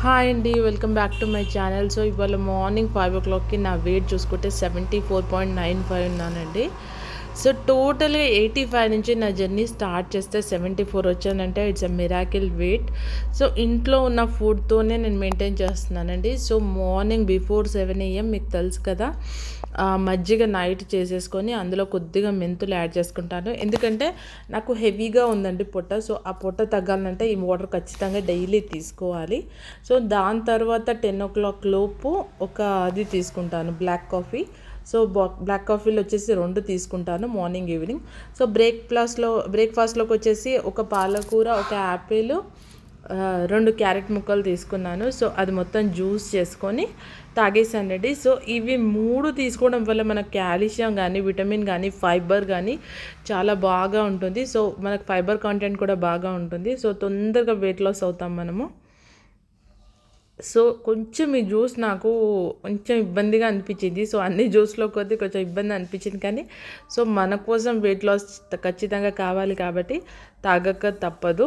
Hi అండి welcome back to my channel so ఇవాళ morning five ఓ క్లాక్కి నా వెయిట్ చూసుకుంటే seventy four point nine five ఉన్నానండి. సో టోటల్గా ఎయిటీ ఫైవ్ నుంచి నా జర్నీ స్టార్ట్ చేస్తే సెవెంటీ ఫోర్ వచ్చానంటే it's a miracle weight so ఇంట్లో ఉన్న ఫుడ్తోనే నేను మెయింటైన్ చేస్తున్నానండి. So morning before seven AM మీకు తెలుసు కదా మజ్జిగ నైట్ చేసేసుకొని అందులో కొద్దిగా మెంతులు యాడ్ చేసుకుంటాను. ఎందుకంటే నాకు హెవీగా ఉందండి పొట్ట. సో ఆ పొట్ట తగ్గాలంటే ఈ వాటర్ ఖచ్చితంగా డైలీ తీసుకోవాలి. సో దాని తర్వాత టెన్ ఓ క్లాక్ లోపు ఒక అది తీసుకుంటాను బ్లాక్ కాఫీ సో బ్లాక్ కాఫీలో వచ్చేసి రెండు తీసుకుంటాను మార్నింగ్ ఈవినింగ్ సో బ్రేక్ఫాస్ట్లో బ్రేక్ఫాస్ట్లోకి వచ్చేసి ఒక పాలకూర ఒక యాపిల్ రెండు క్యారెట్ ముక్కలు తీసుకున్నాను. సో అది మొత్తం జ్యూస్ చేసుకొని తాగేసానండి సో ఇవి మూడు తీసుకోవడం వల్ల మనకు కాల్షియం కానీ విటమిన్ కానీ ఫైబర్ కానీ చాలా బాగా ఉంటుంది. సో మనకు ఫైబర్ కంటెంట్ కూడా బాగా ఉంటుంది. సో తొందరగా వెయిట్ లాస్ అవుతాం మనము. సో కొంచెం ఈ జ్యూస్ నాకు కొంచెం ఇబ్బందిగా అనిపించింది. సో అన్ని జ్యూస్లో కొద్ది కొంచెం ఇబ్బంది అనిపించింది కానీ సో మన కోసం వెయిట్ లాస్ ఖచ్చితంగా కావాలి కాబట్టి తాగక తప్పదు.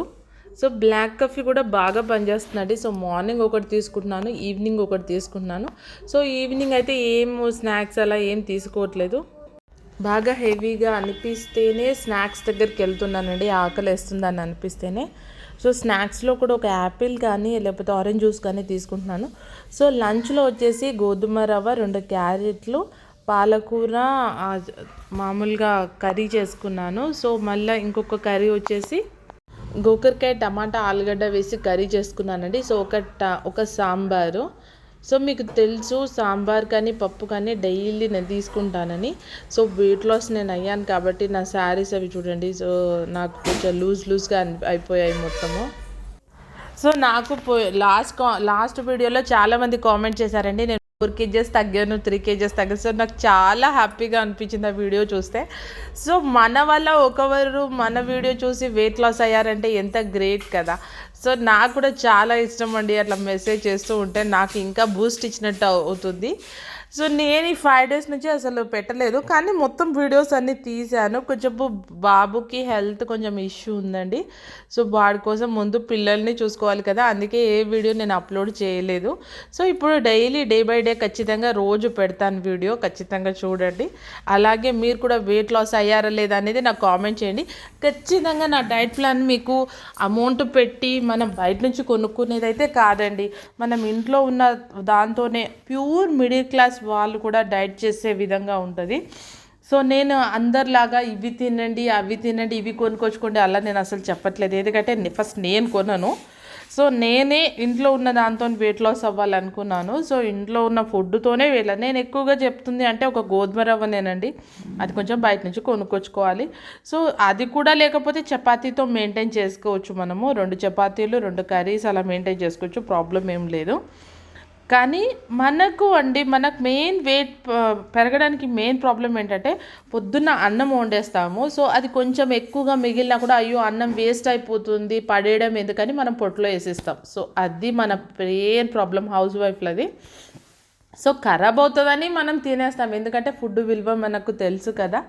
సో బ్లాక్ కాఫీ కూడా బాగా పనిచేస్తుందండి. సో మార్నింగ్ ఒకటి తీసుకుంటున్నాను ఈవినింగ్ ఒకటి తీసుకుంటున్నాను. సో ఈవినింగ్ అయితే ఏం స్నాక్స్ అలా ఏం తీసుకోవట్లేదు. బాగా హెవీగా అనిపిస్తేనే స్నాక్స్ దగ్గరికి వెళ్తున్నానండి ఆకలి వేస్తుందని అనిపిస్తేనే. సో స్నాక్స్లో కూడా ఒక యాపిల్ కానీ లేకపోతే ఆరెంజ్ జ్యూస్ కానీ తీసుకుంటున్నాను. సో లంచ్లో వచ్చేసి గోధుమ రవ్వ రెండు క్యారెట్లు పాలకూర మామూలుగా కర్రీ చేసుకున్నాను. సో మళ్ళీ ఇంకొక కర్రీ వచ్చేసి గోకరకాయ టమాటా ఆలుగడ్డ వేసి కర్రీ చేసుకున్నానండి. సో ఒక ట ఒక సాంబారు. సో మీకు తెలుసు సాంబార్ కానీ పప్పు కానీ డైలీ నేను తీసుకుంటానని. సో వెయిట్ లాస్ నేను అయ్యాను కాబట్టి నా శారీస్ అవి చూడండి. సో నాకు కొంచెం లూజ్ లూజ్గా అయిపోయాయి మొత్తము. సో నాకు లాస్ట్ కా లాస్ట్ వీడియోలో చాలామంది కామెంట్ చేశారండి నేను ఫోర్ కేజెస్ తగ్గాను త్రీ కేజెస్ తగ్గాను. సో నాకు చాలా హ్యాపీగా అనిపించింది ఆ వీడియో చూస్తే. సో మన వల్ల ఒకరు మన వీడియో చూసి వెయిట్ లాస్ అయ్యారంటే ఎంత గ్రేట్ కదా. సో నాకు కూడా చాలా ఇష్టం అండి అట్లా మెసేజ్ చేస్తూ ఉంటే. నాకు ఇంకా బూస్ట్ ఇచ్చినట్టు అవుతుంది. సో నేను ఈ ఫైవ్ డేస్ నుంచి అసలు పెట్టలేదు కానీ మొత్తం వీడియోస్ అన్నీ తీశాను. కొంచెం బాబుకి హెల్త్ కొంచెం ఇష్యూ ఉందండి. సో వాడి కోసం ముందు పిల్లల్ని చూసుకోవాలి కదా అందుకే ఏ వీడియో నేను అప్లోడ్ చేయలేదు. సో ఇప్పుడు డైలీ డే బై డే ఖచ్చితంగా రోజు పెడతాను వీడియో ఖచ్చితంగా చూడండి. అలాగే మీరు కూడా వెయిట్ లాస్ అయ్యారా లేదా అనేది నాకు కామెంట్ చేయండి. ఖచ్చితంగా నా డైట్ ప్లాన్ మీకు అమౌంట్ పెట్టి మనం బయట నుంచి కొనుక్కునేది అయితే కాదండి. మనం ఇంట్లో ఉన్న దాంతోనే ప్యూర్ మిడిల్ క్లాస్ వాళ్ళు కూడా డైట్ చేసే విధంగా ఉంటుంది. సో నేను అందరిలాగా ఇవి తినండి అవి తినండి ఇవి కొనుక్కొచ్చుకోండి అలా నేను అసలు చెప్పట్లేదు. ఎందుకంటే ఫస్ట్ నేను కొనను. సో నేనే ఇంట్లో ఉన్న దాంతో వెయిట్ లాస్ అవ్వాలనుకున్నాను. సో ఇంట్లో ఉన్న ఫుడ్తోనే వెళ్ళా నేను ఎక్కువగా చెప్తుంది అంటే ఒక గోధుమ రవ్వనేనండి. అది కొంచెం బయట నుంచి కొనుక్కొచ్చుకోవాలి. సో అది కూడా లేకపోతే చపాతీతో మెయింటైన్ చేసుకోవచ్చు మనము. రెండు చపాతీలు రెండు కర్రీస్ అలా మెయింటైన్ చేసుకోవచ్చు. ప్రాబ్లం ఏం లేదు. కానీ మనకు అండి మనకు మెయిన్ వెయిట్ పెరగడానికి మెయిన్ ప్రాబ్లం ఏంటంటే పొద్దున్న అన్నం వండేస్తాము. సో అది కొంచెం ఎక్కువగా మిగిలినా కూడా అయ్యో అన్నం వేస్ట్ అయిపోతుంది పడేయడం ఎందుకని మనం పొట్టులో వేసేస్తాం. సో అది మన మెయిన్ ప్రాబ్లం హౌస్ వైఫ్లది సో ఖరాబ్ అవుతుందని మనం తినేస్తాం. ఎందుకంటే ఫుడ్ విలువ మనకు తెలుసు కదా.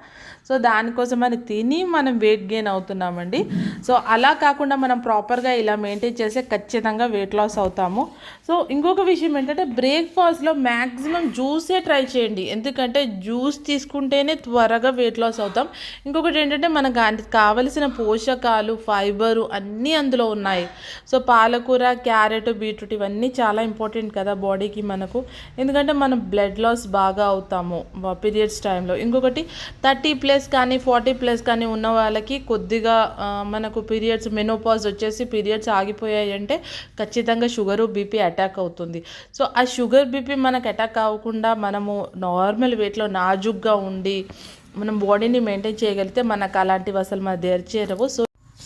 సో దానికోసం మనం తిని మనం వెయిట్ గెయిన్ అవుతున్నామండి. సో అలా కాకుండా మనం ప్రాపర్గా ఇలా మెయింటైన్ చేస్తే ఖచ్చితంగా వెయిట్ లాస్ అవుతాము. సో ఇంకొక విషయం ఏంటంటే బ్రేక్ఫాస్ట్లో మ్యాక్సిమం జ్యూసే ట్రై చేయండి. ఎందుకంటే జ్యూస్ తీసుకుంటేనే త్వరగా వెయిట్ లాస్ అవుతాం. ఇంకొకటి ఏంటంటే మనకు కావలసిన పోషకాలు ఫైబరు అన్నీ అందులో ఉన్నాయి. సో పాలకూర క్యారెట్ బీట్రూట్ ఇవన్నీ చాలా ఇంపార్టెంట్ కదా బాడీకి మనకు. ఎందుకంటే ఎందుకంటే మనం బ్లడ్ లాస్ బాగా అవుతాము పీరియడ్స్ టైంలో ఇంకొకటి థర్టీ ప్లస్ కానీ ఫార్టీ ప్లస్ కానీ ఉన్న వాళ్ళకి కొద్దిగా మనకు పీరియడ్స్ మెనోపాజ్ వచ్చేసి పీరియడ్స్ ఆగిపోయాయి అంటే ఖచ్చితంగా షుగరు బీపీ అటాక్ అవుతుంది. సో ఆ షుగర్ బీపీ మనకు అటాక్ అవ్వకుండా మనము నార్మల్ వెయిట్లో నాజుగ్గా ఉండి మనం బాడీని మెయింటైన్ చేయగలిగితే మనకు అలాంటివి అసలు మన దగ్గర చేరవు. సో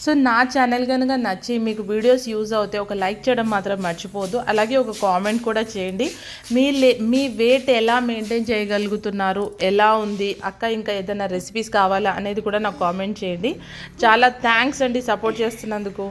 సో నా ఛానల్ కనుక నచ్చి మీకు వీడియోస్ యూజ్ అవుతే ఒక లైక్ చేయడం మాత్రం మర్చిపోవద్దు. అలాగే ఒక కామెంట్ కూడా చేయండి. మీ లే మీ వెయిట్ ఎలా మెయింటైన్ చేయగలుగుతున్నారు? ఎలా ఉంది? అక్క ఇంకా ఏదైనా రెసిపీస్ కావాలా అనేది కూడా నాకు కామెంట్ చేయండి. చాలా థ్యాంక్స్ అండి సపోర్ట్ చేస్తున్నందుకు.